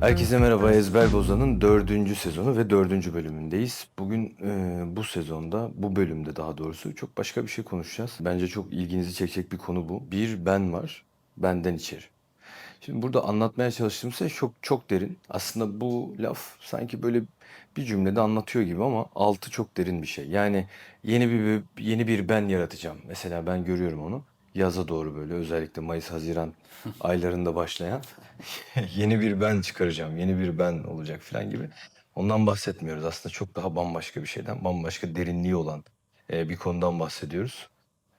Herkese merhaba. Ezber Bozan'ın dördüncü sezonu ve dördüncü bölümündeyiz. Bugün e, bu sezonda, bu bölümde daha doğrusu çok başka bir şey konuşacağız. Bence çok ilginizi çekecek bir konu bu. Bir ben var, benden içeri. Şimdi burada anlatmaya çalıştığım şey çok çok derin. Aslında bu laf sanki böyle bir cümlede anlatıyor gibi ama altı çok derin bir şey. Yani yeni bir yeni bir ben yaratacağım. Mesela ben görüyorum onu. Yaza doğru böyle özellikle Mayıs Haziran aylarında başlayan yeni bir ben çıkaracağım. Yeni bir ben olacak falan gibi. Ondan bahsetmiyoruz. Aslında çok daha bambaşka bir şeyden, bambaşka derinliği olan e, bir konudan bahsediyoruz.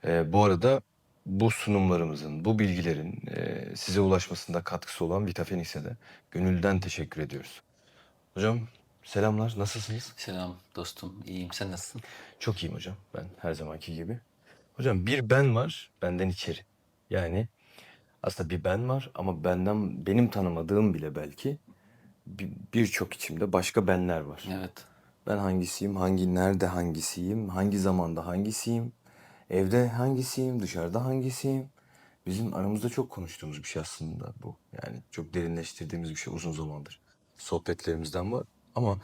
E, bu arada bu sunumlarımızın, bu bilgilerin e, size ulaşmasında katkısı olan Vitafenix'e de gönülden teşekkür ediyoruz. Hocam selamlar, nasılsınız? Selam dostum, iyiyim. Sen nasılsın? Çok iyiyim hocam, ben her zamanki gibi. Hocam bir ben var, benden içeri. Yani aslında bir ben var ama benden benim tanımadığım bile belki bir- birçok içimde başka benler var. Evet. Ben hangisiyim, hangi nerede hangisiyim, hangi zamanda hangisiyim, evde hangisiyim, dışarıda hangisiyim. Bizim aramızda çok konuştuğumuz bir şey aslında bu. Yani çok derinleştirdiğimiz bir şey uzun zamandır. Sohbetlerimizden var. Ama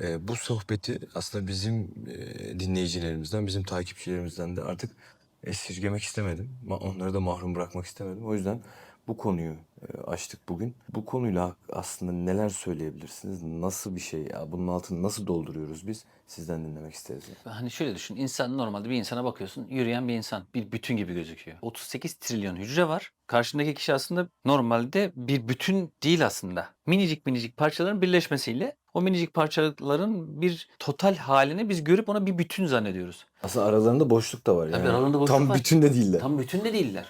e, bu sohbeti aslında bizim e, dinleyicilerimizden, bizim takipçilerimizden de artık esirgemek istemedim. Onları da mahrum bırakmak istemedim. O yüzden bu konuyu e, açtık bugün. Bu konuyla aslında neler söyleyebilirsiniz? Nasıl bir şey ya? Bunun altını nasıl dolduruyoruz biz? Sizden dinlemek isteriz. yani. Hani şöyle düşün. insan normalde bir insana bakıyorsun. Yürüyen bir insan. Bir bütün gibi gözüküyor. 38 trilyon hücre var. Karşındaki kişi aslında normalde bir bütün değil aslında. Minicik minicik parçaların birleşmesiyle o minicik parçaların bir total halini biz görüp ona bir bütün zannediyoruz. Aslında aralarında boşluk da var Tabii yani. aralarında boşluk Tam var. bütün de değiller. Tam bütün de değiller.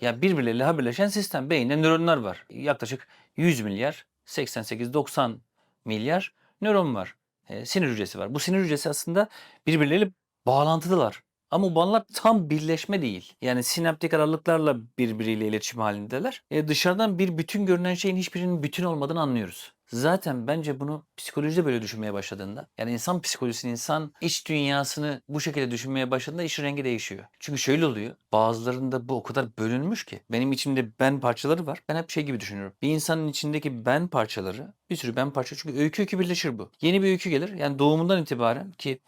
Ya birbirleriyle haberleşen sistem. Beyinde nöronlar var. Yaklaşık 100 milyar, 88-90 milyar nöron var. E, sinir hücresi var. Bu sinir hücresi aslında birbirleriyle bağlantılılar. Ama bu bağlantılar tam birleşme değil. Yani sinaptik aralıklarla birbiriyle iletişim halindeler. E, dışarıdan bir bütün görünen şeyin hiçbirinin bütün olmadığını anlıyoruz. Zaten bence bunu psikolojide böyle düşünmeye başladığında, yani insan psikolojisini, insan iç dünyasını bu şekilde düşünmeye başladığında işin rengi değişiyor. Çünkü şöyle oluyor, bazılarında bu o kadar bölünmüş ki, benim içimde ben parçaları var. Ben hep şey gibi düşünüyorum. Bir insanın içindeki ben parçaları, bir sürü ben parça çünkü öykü öykü birleşir bu. Yeni bir öykü gelir, yani doğumundan itibaren ki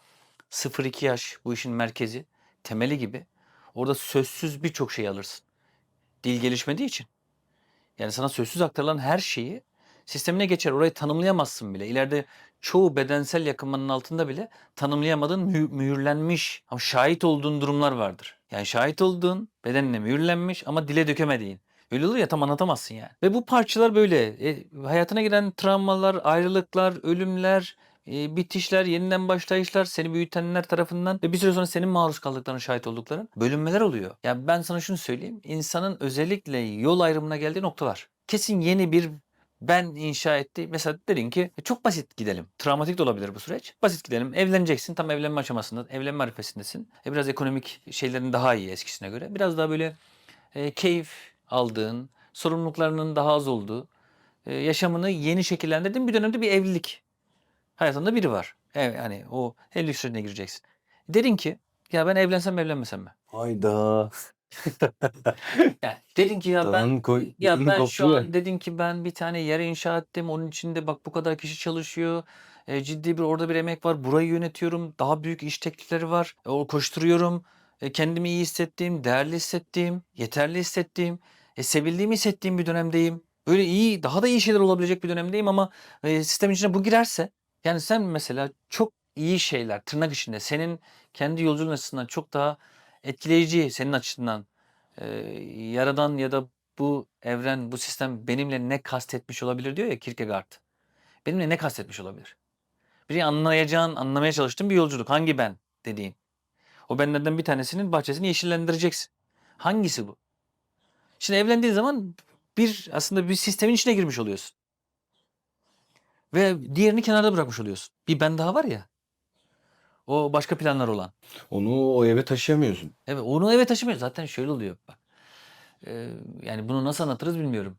0-2 yaş bu işin merkezi, temeli gibi. Orada sözsüz birçok şey alırsın. Dil gelişmediği için. Yani sana sözsüz aktarılan her şeyi sistemine geçer. Orayı tanımlayamazsın bile. İleride çoğu bedensel yakınmanın altında bile tanımlayamadığın mühü- mühürlenmiş ama şahit olduğun durumlar vardır. Yani şahit olduğun bedenine mühürlenmiş ama dile dökemediğin. Öyle olur ya tam anlatamazsın yani. Ve bu parçalar böyle. E, hayatına giren travmalar, ayrılıklar, ölümler, e, bitişler, yeniden başlayışlar, seni büyütenler tarafından ve bir süre sonra senin maruz kaldıklarına şahit oldukların bölünmeler oluyor. Yani ben sana şunu söyleyeyim. insanın özellikle yol ayrımına geldiği noktalar. Kesin yeni bir ben inşa etti. Mesela dedin ki "E, çok basit gidelim. Travmatik de olabilir bu süreç. Basit gidelim. Evleneceksin. Tam evlenme aşamasında. Evlenme arifesindesin. E, biraz ekonomik şeylerin daha iyi eskisine göre. Biraz daha böyle e, keyif aldığın, sorumluluklarının daha az olduğu, e, yaşamını yeni şekillendirdiğin bir dönemde bir evlilik. Hayatında biri var. Evet, yani o evlilik sürecine gireceksin. Dedin ki ya ben evlensem mi evlenmesem mi? Hayda. Yani dedin ki ya ben koy, ya ben şu an dedin ki ben bir tane yer inşa ettim. Onun içinde bak bu kadar kişi çalışıyor. E, ciddi bir orada bir emek var. Burayı yönetiyorum. Daha büyük iş teklifleri var. E, o koşturuyorum. E, kendimi iyi hissettiğim, değerli hissettiğim, yeterli hissettiğim, e, sevildiğimi hissettiğim bir dönemdeyim. Böyle iyi, daha da iyi şeyler olabilecek bir dönemdeyim ama e, sistemin içine bu girerse yani sen mesela çok iyi şeyler tırnak içinde senin kendi yolculuğun açısından çok daha etkileyici senin açısından e, yaradan ya da bu evren, bu sistem benimle ne kastetmiş olabilir diyor ya Kierkegaard. Benimle ne kastetmiş olabilir? Bir anlayacağın, anlamaya çalıştığın bir yolculuk. Hangi ben dediğin. O benlerden bir tanesinin bahçesini yeşillendireceksin. Hangisi bu? Şimdi evlendiğin zaman bir aslında bir sistemin içine girmiş oluyorsun. Ve diğerini kenarda bırakmış oluyorsun. Bir ben daha var ya. O başka planlar olan. Onu o eve taşıyamıyorsun. Evet onu eve taşımıyor. Zaten şöyle oluyor bak. Ee, yani bunu nasıl anlatırız bilmiyorum.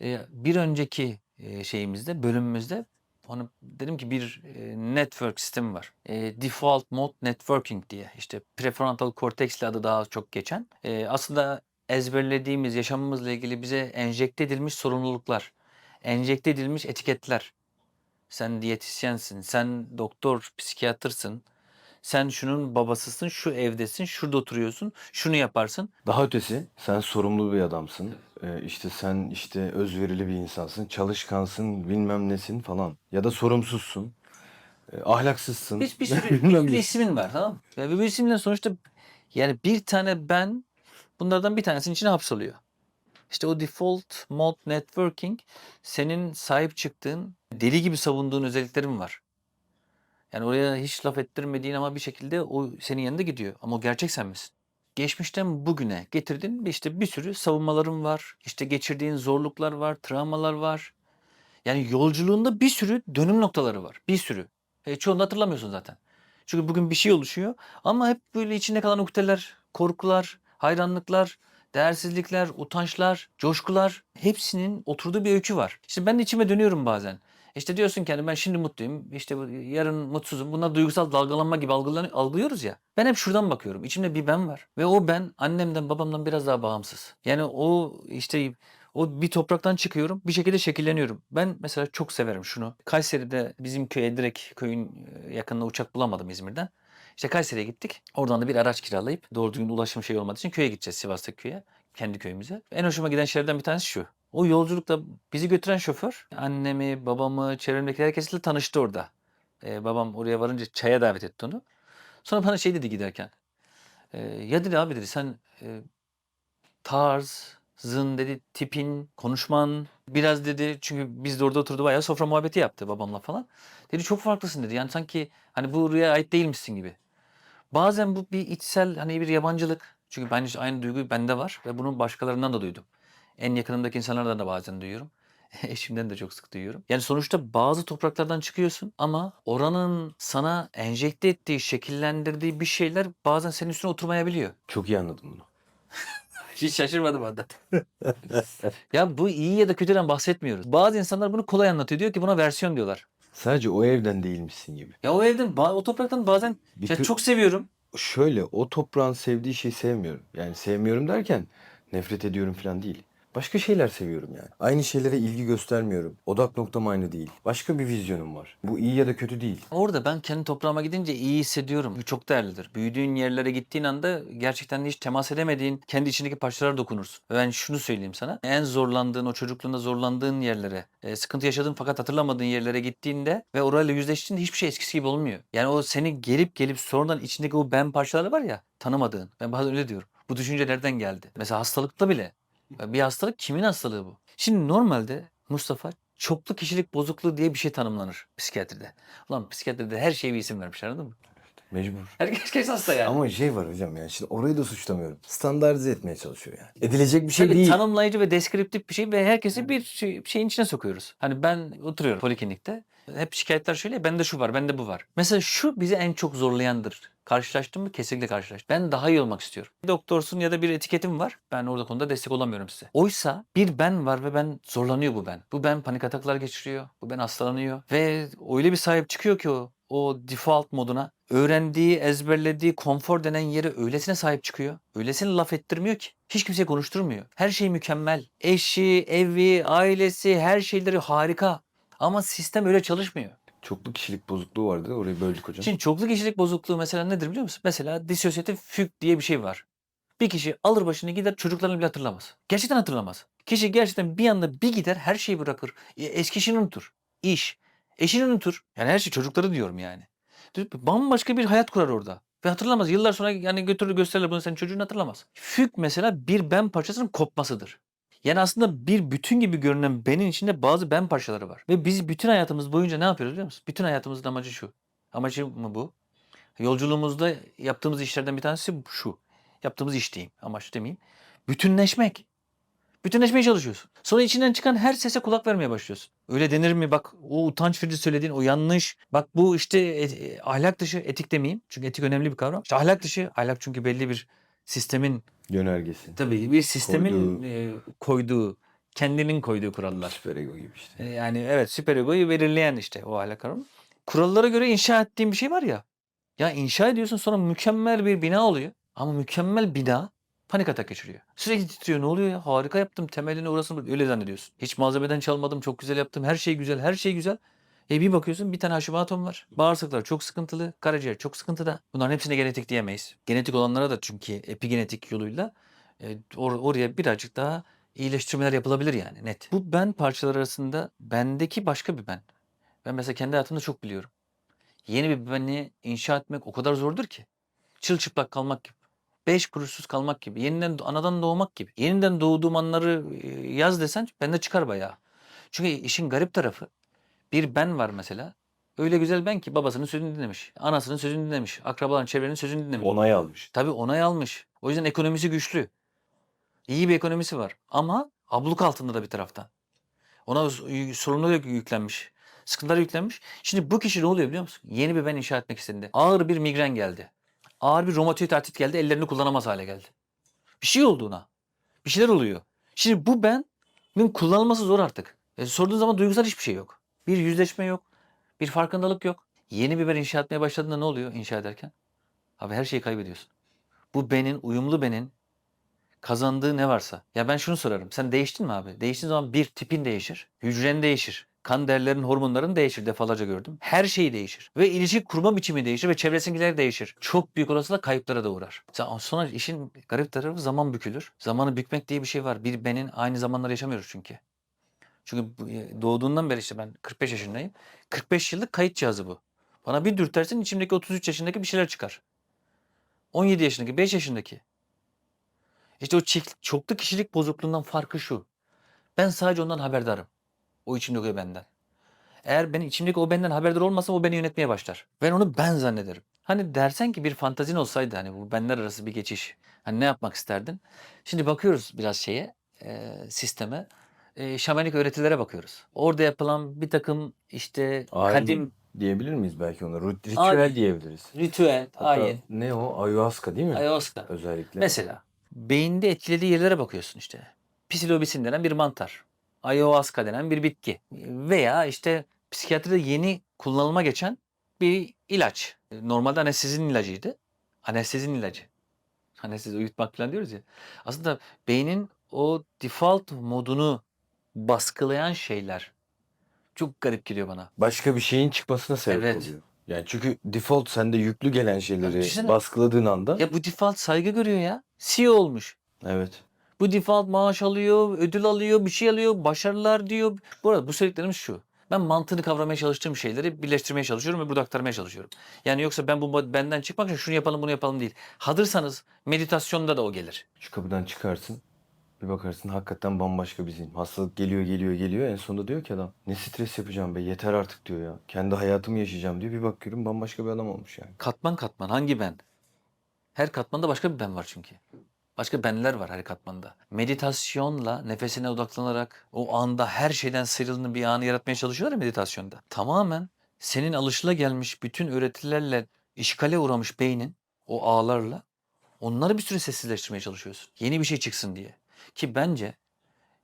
Ee, bir önceki e, şeyimizde, bölümümüzde onu dedim ki bir e, network sistemi var. E, default mode networking diye. İşte prefrontal cortex ile adı daha çok geçen. E, aslında ezberlediğimiz yaşamımızla ilgili bize enjekte edilmiş sorumluluklar. enjekte edilmiş etiketler. Sen diyetisyensin, sen doktor, psikiyatrsın. Sen şunun babasısın, şu evdesin, şurada oturuyorsun, şunu yaparsın. Daha ötesi sen sorumlu bir adamsın. Ee, işte sen işte özverili bir insansın. Çalışkansın bilmem nesin falan. Ya da sorumsuzsun. Ee, ahlaksızsın. Bir, bir sürü, bir sürü ismin var tamam mı? Ve bu isimlerin sonuçta yani bir tane ben bunlardan bir tanesinin içine hapsoluyor. İşte o default mode networking senin sahip çıktığın, deli gibi savunduğun özelliklerin var. Yani oraya hiç laf ettirmediğin ama bir şekilde o senin yanında gidiyor. Ama o gerçek sen misin? Geçmişten bugüne getirdin işte bir sürü savunmaların var. İşte geçirdiğin zorluklar var, travmalar var. Yani yolculuğunda bir sürü dönüm noktaları var. Bir sürü. E, çoğunu hatırlamıyorsun zaten. Çünkü bugün bir şey oluşuyor ama hep böyle içinde kalan ukdeler, korkular, hayranlıklar, değersizlikler, utançlar, coşkular hepsinin oturduğu bir öykü var. İşte ben de içime dönüyorum bazen. İşte diyorsun ki hani ben şimdi mutluyum, işte yarın mutsuzum. Bunlar duygusal dalgalanma gibi algılıyoruz ya. Ben hep şuradan bakıyorum. İçimde bir ben var. Ve o ben annemden babamdan biraz daha bağımsız. Yani o işte o bir topraktan çıkıyorum, bir şekilde şekilleniyorum. Ben mesela çok severim şunu. Kayseri'de bizim köye direkt köyün e, yakınına uçak bulamadım İzmir'den. İşte Kayseri'ye gittik. Oradan da bir araç kiralayıp doğru düzgün ulaşım şey olmadığı için köye gideceğiz Sivas'taki köye. Kendi köyümüze. En hoşuma giden şeylerden bir tanesi şu. O yolculukta bizi götüren şoför annemi, babamı, çevremdeki herkesle tanıştı orada. Ee, babam oraya varınca çaya davet etti onu. Sonra bana şey dedi giderken. "Ee, ya dedi abi dedi sen e, tarz, zın dedi, tipin, konuşman biraz dedi çünkü biz de orada oturdu bayağı sofra muhabbeti yaptı babamla falan. Dedi çok farklısın dedi. Yani sanki hani buraya ait değilmişsin gibi. Bazen bu bir içsel hani bir yabancılık. Çünkü ben işte aynı duygu bende var ve bunu başkalarından da duydum. En yakınımdaki insanlardan da bazen duyuyorum. Eşimden de çok sık duyuyorum. Yani sonuçta bazı topraklardan çıkıyorsun ama oranın sana enjekte ettiği, şekillendirdiği bir şeyler bazen senin üstüne oturmayabiliyor. Çok iyi anladım bunu. Hiç şaşırmadım hatta. ya bu iyi ya da kötüden bahsetmiyoruz. Bazı insanlar bunu kolay anlatıyor. Diyor ki buna versiyon diyorlar. Sadece o evden değilmişsin gibi. Ya o evden, ba- o topraktan bazen Bir ya tür- çok seviyorum. Şöyle o toprağın sevdiği şeyi sevmiyorum. Yani sevmiyorum derken nefret ediyorum falan değil. Başka şeyler seviyorum yani. Aynı şeylere ilgi göstermiyorum. Odak noktam aynı değil. Başka bir vizyonum var. Bu iyi ya da kötü değil. Orada ben kendi toprağıma gidince iyi hissediyorum. Bu çok değerlidir. Büyüdüğün yerlere gittiğin anda gerçekten hiç temas edemediğin kendi içindeki parçalara dokunursun. Ben şunu söyleyeyim sana. En zorlandığın, o çocukluğunda zorlandığın yerlere, e, sıkıntı yaşadığın fakat hatırlamadığın yerlere gittiğinde ve orayla yüzleştiğinde hiçbir şey eskisi gibi olmuyor. Yani o seni gelip gelip sonradan içindeki o ben parçaları var ya tanımadığın. Ben bazen öyle diyorum. Bu düşünce nereden geldi? Mesela hastalıkta bile. Bir hastalık kimin hastalığı bu? Şimdi normalde Mustafa çoklu kişilik bozukluğu diye bir şey tanımlanır psikiyatride. Ulan psikiyatride her şeye bir isim vermiş anladın mı? Mecbur. Herkes hasta yani. Ama şey var hocam yani şimdi orayı da suçlamıyorum. Standartize etmeye çalışıyor yani. Edilecek bir şey Tabii değil. tanımlayıcı ve deskriptif bir şey ve herkesi bir şey, şeyin içine sokuyoruz. Hani ben oturuyorum poliklinikte. Hep şikayetler şöyle bende şu var, bende bu var. Mesela şu bizi en çok zorlayandır. Karşılaştım mı? Kesinlikle karşılaştım. Ben daha iyi olmak istiyorum. Bir doktorsun ya da bir etiketim var. Ben orada konuda destek olamıyorum size. Oysa bir ben var ve ben zorlanıyor bu ben. Bu ben panik ataklar geçiriyor. Bu ben hastalanıyor. Ve öyle bir sahip çıkıyor ki o o default moduna öğrendiği, ezberlediği konfor denen yere öylesine sahip çıkıyor. Öylesine laf ettirmiyor ki. Hiç kimseye konuşturmuyor. Her şey mükemmel. Eşi, evi, ailesi, her şeyleri harika. Ama sistem öyle çalışmıyor. Çoklu kişilik bozukluğu vardı. Orayı böldük hocam. Şimdi çoklu kişilik bozukluğu mesela nedir biliyor musun? Mesela disosyatif füg diye bir şey var. Bir kişi alır başını gider çocuklarını bile hatırlamaz. Gerçekten hatırlamaz. Kişi gerçekten bir anda bir gider her şeyi bırakır. Eski işini unutur. İş. Eşini unutur. Yani her şey çocukları diyorum yani. Bambaşka bir hayat kurar orada. Ve hatırlamaz. Yıllar sonra yani götürür gösterirler bunu senin çocuğun hatırlamaz. Füg mesela bir ben parçasının kopmasıdır. Yani aslında bir bütün gibi görünen benin içinde bazı ben parçaları var. Ve biz bütün hayatımız boyunca ne yapıyoruz biliyor musun? Bütün hayatımızın amacı şu. Amacı mı bu? Yolculuğumuzda yaptığımız işlerden bir tanesi şu. Yaptığımız iş diyeyim. Amaç demeyeyim. Bütünleşmek. Bütünleşmeye çalışıyorsun. Sonra içinden çıkan her sese kulak vermeye başlıyorsun. Öyle denir mi? Bak o utanç verici söylediğin o yanlış. Bak bu işte e, e, ahlak dışı etik demeyeyim. Çünkü etik önemli bir kavram. İşte ahlak dışı. Ahlak çünkü belli bir sistemin Yönergesi. tabii bir sistemin Koyduğu- e, koyduğu, kendinin koyduğu kurallar. Süper ego gibi işte. E, Yani evet süper egoyu belirleyen işte o ahlak kavramı. Kurallara göre inşa ettiğin bir şey var ya. Ya inşa ediyorsun sonra mükemmel bir bina oluyor. Ama mükemmel bina Panik atak geçiriyor. Sürekli titriyor. Ne oluyor ya? Harika yaptım. Temelini orasını öyle zannediyorsun. Hiç malzemeden çalmadım. Çok güzel yaptım. Her şey güzel. Her şey güzel. E bir bakıyorsun bir tane Hashimoto'm var. Bağırsaklar çok sıkıntılı. Karaciğer çok sıkıntıda. Bunların hepsine genetik diyemeyiz. Genetik olanlara da çünkü epigenetik yoluyla e, or- oraya birazcık daha iyileştirmeler yapılabilir yani net. Bu ben parçalar arasında bendeki başka bir ben. Ben mesela kendi hayatımda çok biliyorum. Yeni bir beni inşa etmek o kadar zordur ki. Çılçıplak kalmak gibi. Beş kuruşsuz kalmak gibi. Yeniden anadan doğmak gibi. Yeniden doğduğum anları e, yaz desen bende çıkar bayağı. Çünkü işin garip tarafı bir ben var mesela. Öyle güzel ben ki babasının sözünü dinlemiş. Anasının sözünü dinlemiş. Akrabaların çevrenin sözünü dinlemiş. Onay almış. Tabii onay almış. O yüzden ekonomisi güçlü. İyi bir ekonomisi var. Ama abluk altında da bir taraftan. Ona sorumluluk yüklenmiş. Sıkıntılar yüklenmiş. Şimdi bu kişi ne oluyor biliyor musun? Yeni bir ben inşa etmek istediğinde. Ağır bir migren geldi. Ağır bir romatoid artrit geldi. Ellerini kullanamaz hale geldi. Bir şey oldu ona. Bir şeyler oluyor. Şimdi bu benin kullanılması zor artık. E, sorduğun zaman duygusal hiçbir şey yok. Bir yüzleşme yok. Bir farkındalık yok. Yeni bir ben inşa etmeye başladığında ne oluyor inşa ederken? Abi her şeyi kaybediyorsun. Bu benin, uyumlu benin kazandığı ne varsa. Ya ben şunu sorarım. Sen değiştin mi abi? Değiştiğin zaman bir tipin değişir. Hücren değişir. Kan değerlerin, hormonların değişir. Defalarca gördüm. Her şey değişir. Ve ilişki kurma biçimi değişir ve çevresindekiler değişir. Çok büyük olasılıkla kayıplara da uğrar. Sonra işin garip tarafı zaman bükülür. Zamanı bükmek diye bir şey var. Bir benin aynı zamanları yaşamıyoruz çünkü. Çünkü e, doğduğundan beri işte ben 45 yaşındayım. 45 yıllık kayıt cihazı bu. Bana bir dürtersin içimdeki 33 yaşındaki bir şeyler çıkar. 17 yaşındaki, 5 yaşındaki. İşte o çoklu kişilik bozukluğundan farkı şu. Ben sadece ondan haberdarım. O içimdeki o benden. Eğer benim içimdeki o benden haberdar olmasa o beni yönetmeye başlar. Ben onu ben zannederim. Hani dersen ki bir fantazin olsaydı hani bu benler arası bir geçiş. Hani ne yapmak isterdin? Şimdi bakıyoruz biraz şeye, e, sisteme. E, şamanik öğretilere bakıyoruz. Orada yapılan bir takım işte Ayin kadim diyebilir miyiz belki ona? Rit- Ritüel Ayin. diyebiliriz. ritüel, Hatta ayin, ne o? Ayahuasca değil mi? ayahuasca. Özellikle. Mesela beyinde etkilediği yerlere bakıyorsun işte. Psilobisin denen bir mantar. Ayahuasca denen bir bitki. Veya işte psikiyatride yeni kullanıma geçen bir ilaç. Normalde anestezinin ilacıydı. Anestezinin ilacı. Anestezi uyutmak falan diyoruz ya. Aslında beynin o default modunu baskılayan şeyler çok garip geliyor bana. Başka bir şeyin çıkmasına sebep Evet. oluyor. Yani çünkü default sende yüklü gelen şeyleri düşünsene. baskıladığın anda Ya bu default saygı görüyor ya. CEO olmuş. evet. Bu default maaş alıyor, ödül alıyor, bir şey alıyor, başarılar diyor. Bu arada bu söylediklerimiz şu. Ben mantığını kavramaya çalıştığım şeyleri birleştirmeye çalışıyorum ve burada aktarmaya çalışıyorum. Yani yoksa ben bu benden çıkmak için şunu yapalım bunu yapalım değil. Hazırsanız meditasyonda da o gelir. Şu kapıdan çıkarsın. Bir bakarsın hakikaten bambaşka bir zihin. Hastalık geliyor geliyor geliyor. En sonunda diyor ki adam ne stres yapacağım be yeter artık diyor ya. Kendi hayatımı yaşayacağım diyor. Bir bakıyorum bambaşka bir adam olmuş yani. Katman katman hangi ben? Her katmanda başka bir ben var çünkü. Başka benler var her katmanda. Meditasyonla nefesine odaklanarak o anda her şeyden sıyrıldığın bir anı yaratmaya çalışıyorlar ya meditasyonda. Tamamen senin alışılagelmiş bütün öğretilerle işgale uğramış beynin o ağlarla onları bir süre sessizleştirmeye çalışıyorsun. Yeni bir şey çıksın diye. Ki bence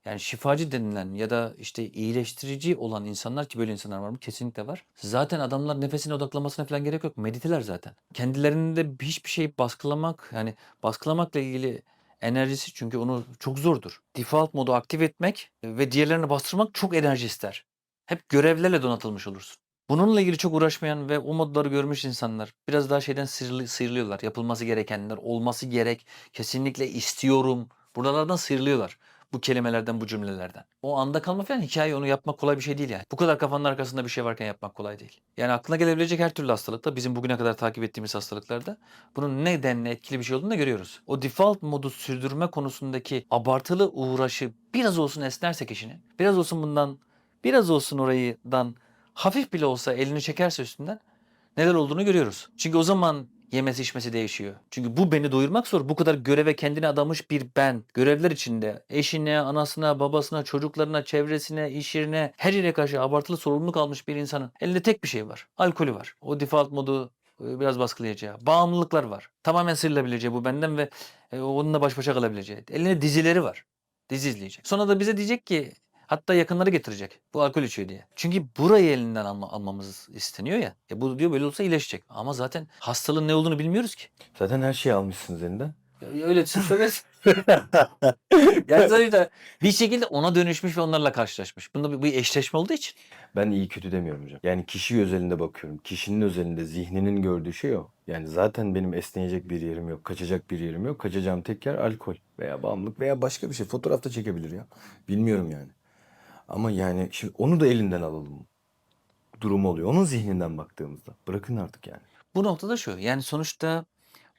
yani şifacı denilen ya da işte iyileştirici olan insanlar ki böyle insanlar var mı? Kesinlikle var. Zaten adamlar nefesine odaklamasına falan gerek yok. Mediteler zaten. Kendilerinde hiçbir şey baskılamak yani baskılamakla ilgili enerjisi çünkü onu çok zordur. Default modu aktif etmek ve diğerlerini bastırmak çok enerji ister. Hep görevlerle donatılmış olursun. Bununla ilgili çok uğraşmayan ve o modları görmüş insanlar biraz daha şeyden sıyrılı- sıyrılıyorlar. Yapılması gerekenler, olması gerek, kesinlikle istiyorum. Buralardan sıyrılıyorlar bu kelimelerden, bu cümlelerden. O anda kalma falan hikaye onu yapmak kolay bir şey değil yani. Bu kadar kafanın arkasında bir şey varken yapmak kolay değil. Yani aklına gelebilecek her türlü hastalıkta, bizim bugüne kadar takip ettiğimiz hastalıklarda bunun nedenle etkili bir şey olduğunu da görüyoruz. O default modu sürdürme konusundaki abartılı uğraşı biraz olsun esnersek işini, biraz olsun bundan, biraz olsun orayıdan hafif bile olsa elini çekerse üstünden neler olduğunu görüyoruz. Çünkü o zaman yemesi içmesi değişiyor. Çünkü bu beni doyurmak zor. Bu kadar göreve kendini adamış bir ben. Görevler içinde eşine, anasına, babasına, çocuklarına, çevresine, iş yerine her yere karşı abartılı sorumluluk almış bir insanın elinde tek bir şey var. Alkolü var. O default modu e, biraz baskılayacağı. Bağımlılıklar var. Tamamen sıyrılabileceği bu benden ve e, onunla baş başa kalabileceği. Elinde dizileri var. Dizi izleyecek. Sonra da bize diyecek ki Hatta yakınları getirecek. Bu alkol içiyor diye. Çünkü burayı elinden alma, almamız isteniyor ya. E bu diyor böyle olsa iyileşecek. Ama zaten hastalığın ne olduğunu bilmiyoruz ki. Zaten her şeyi almışsınız elinden. Ya öyle söylersin. yani sonuçta bir şekilde ona dönüşmüş ve onlarla karşılaşmış. Bunda bir, bir eşleşme olduğu için. Ben iyi kötü demiyorum hocam. Yani kişi özelinde bakıyorum. Kişinin özelinde zihninin gördüğü şey o. Yani zaten benim esneyecek bir yerim yok. Kaçacak bir yerim yok. Kaçacağım tek yer alkol veya bağımlılık veya başka bir şey. Fotoğrafta çekebilir ya. Bilmiyorum yani. Ama yani şimdi onu da elinden alalım. Durum oluyor. Onun zihninden baktığımızda. Bırakın artık yani. Bu noktada şu yani sonuçta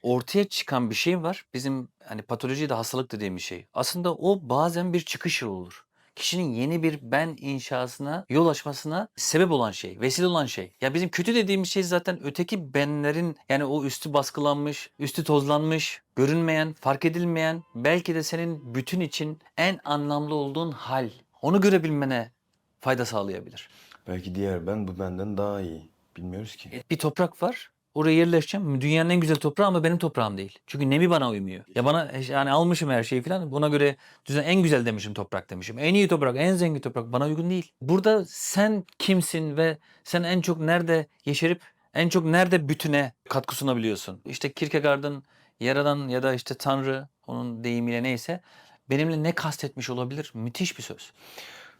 ortaya çıkan bir şey var. Bizim hani patolojide hastalık dediğim bir şey. Aslında o bazen bir çıkış yolu olur. Kişinin yeni bir ben inşasına, yol açmasına sebep olan şey, vesile olan şey. Ya bizim kötü dediğimiz şey zaten öteki benlerin yani o üstü baskılanmış, üstü tozlanmış, görünmeyen, fark edilmeyen, belki de senin bütün için en anlamlı olduğun hal. Onu görebilmene fayda sağlayabilir. Belki diğer ben bu benden daha iyi. Bilmiyoruz ki. Bir toprak var. Oraya yerleşeceğim. Dünyanın en güzel toprağı ama benim toprağım değil. Çünkü nemi bana uymuyor. Ya bana yani almışım her şeyi falan. Buna göre düzen en güzel demişim toprak demişim. En iyi toprak, en zengin toprak bana uygun değil. Burada sen kimsin ve sen en çok nerede yeşerip en çok nerede bütüne katkı sunabiliyorsun? İşte Kierkegaard'ın Yaradan ya da işte Tanrı onun deyimiyle neyse benimle ne kastetmiş olabilir? Müthiş bir söz.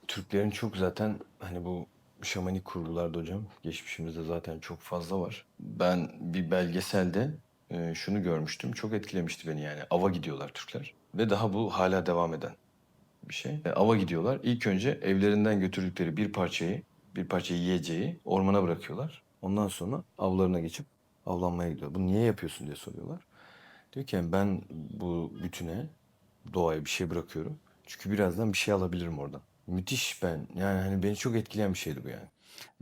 Türklerin çok zaten hani bu şamanik kurgularda hocam geçmişimizde zaten çok fazla var. Ben bir belgeselde e, şunu görmüştüm. Çok etkilemişti beni yani. Ava gidiyorlar Türkler ve daha bu hala devam eden bir şey. E, ava gidiyorlar. İlk önce evlerinden götürdükleri bir parçayı, bir parça yiyeceği ormana bırakıyorlar. Ondan sonra avlarına geçip avlanmaya gidiyor. Bunu niye yapıyorsun diye soruyorlar. Diyor ki yani ben bu bütüne, doğaya bir şey bırakıyorum. Çünkü birazdan bir şey alabilirim oradan. Müthiş ben. Yani hani beni çok etkileyen bir şeydi bu yani.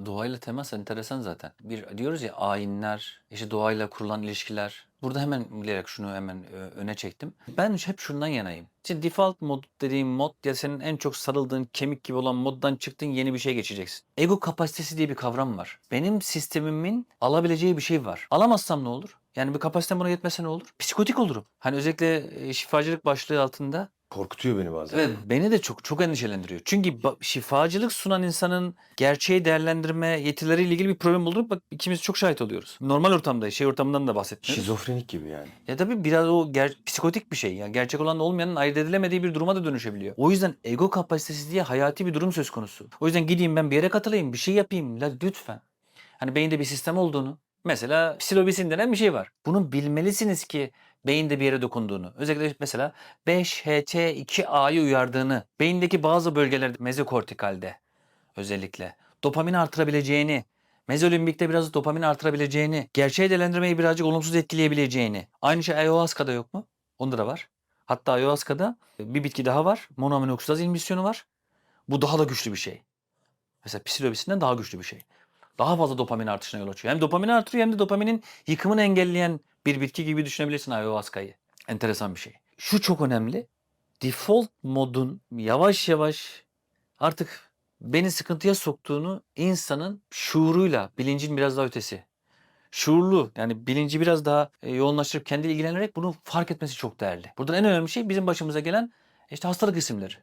Doğayla temas enteresan zaten. Bir diyoruz ya ayinler, işte doğayla kurulan ilişkiler. Burada hemen bilerek şunu hemen e, öne çektim. Ben hep şundan yanayım. Şimdi default mod dediğim mod ya senin en çok sarıldığın kemik gibi olan moddan çıktın yeni bir şey geçeceksin. Ego kapasitesi diye bir kavram var. Benim sistemimin alabileceği bir şey var. Alamazsam ne olur? Yani bir kapasitem buna yetmese ne olur? Psikotik olurum. Hani özellikle e, şifacılık başlığı altında Korkutuyor beni bazen. Evet beni de çok çok endişelendiriyor. Çünkü ba- şifacılık sunan insanın gerçeği değerlendirme yetileriyle ilgili bir problem olduğunu bak ikimiz çok şahit oluyoruz. Normal ortamda, şey ortamından da bahsetmiyoruz. Şizofrenik gibi yani. Ya tabii biraz o ger- psikotik bir şey. Yani gerçek olanla olmayanın ayırt edilemediği bir duruma da dönüşebiliyor. O yüzden ego kapasitesi diye hayati bir durum söz konusu. O yüzden gideyim ben bir yere katılayım, bir şey yapayım. La lütfen. Hani beyinde bir sistem olduğunu. Mesela psilobisin denen bir şey var. Bunu bilmelisiniz ki beyinde bir yere dokunduğunu. Özellikle mesela 5-HT2A'yı uyardığını, beyindeki bazı bölgelerde mezokortikalde özellikle dopamin artırabileceğini, mezolimbikte biraz dopamin artırabileceğini, gerçeği değerlendirmeyi birazcık olumsuz etkileyebileceğini. Aynı şey ayahuasca'da yok mu? Onda da var. Hatta ayahuasca'da bir bitki daha var. Monoaminoksitaz inhibisyonu var. Bu daha da güçlü bir şey. Mesela psilobisinden daha güçlü bir şey. Daha fazla dopamin artışına yol açıyor. Hem dopamin artırıyor hem de dopaminin yıkımını engelleyen bir bitki gibi düşünebilirsin ayahuasca'yı. Enteresan bir şey. Şu çok önemli. Default modun yavaş yavaş artık beni sıkıntıya soktuğunu insanın şuuruyla, bilincin biraz daha ötesi. Şuurlu yani bilinci biraz daha e, yoğunlaştırıp kendiyle ilgilenerek bunu fark etmesi çok değerli. Buradan en önemli şey bizim başımıza gelen işte hastalık isimleri.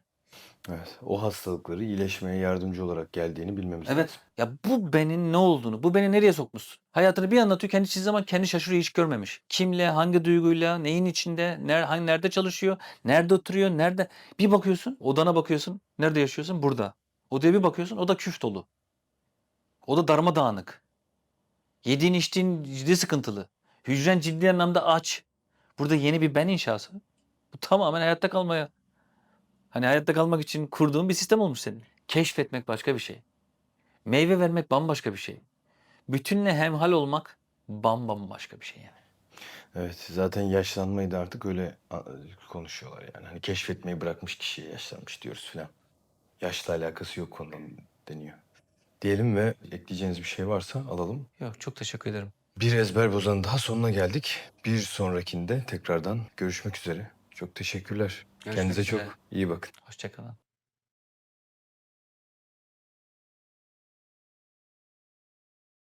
Evet. O hastalıkları iyileşmeye yardımcı olarak geldiğini bilmemiz lazım. Evet. Ya bu benin ne olduğunu, bu beni nereye sokmuşsun? Hayatını bir anlatıyor, kendi hiçbir zaman kendi şaşırıyor, hiç görmemiş. Kimle, hangi duyguyla, neyin içinde, ner, hangi, nerede çalışıyor, nerede oturuyor, nerede? Bir bakıyorsun, odana bakıyorsun, nerede yaşıyorsun? Burada. Odaya bir bakıyorsun, o da küf dolu. O da darmadağınık. Yediğin içtiğin ciddi sıkıntılı. Hücren ciddi anlamda aç. Burada yeni bir ben inşası. Bu tamamen hayatta kalmaya. Hani hayatta kalmak için kurduğun bir sistem olmuş senin. Keşfetmek başka bir şey. Meyve vermek bambaşka bir şey. Bütünle hemhal olmak bambaşka bir şey yani. Evet. Zaten yaşlanmayı da artık öyle konuşuyorlar yani. Hani keşfetmeyi bırakmış kişiye yaşlanmış diyoruz filan. Yaşla alakası yok konudan deniyor. Diyelim ve ekleyeceğiniz bir şey varsa alalım. Yok çok teşekkür ederim. Bir ezber bozanın daha sonuna geldik. Bir sonrakinde tekrardan görüşmek üzere. Çok teşekkürler. Görüşmek Kendinize üzere. çok iyi bakın. Hoşçakalın.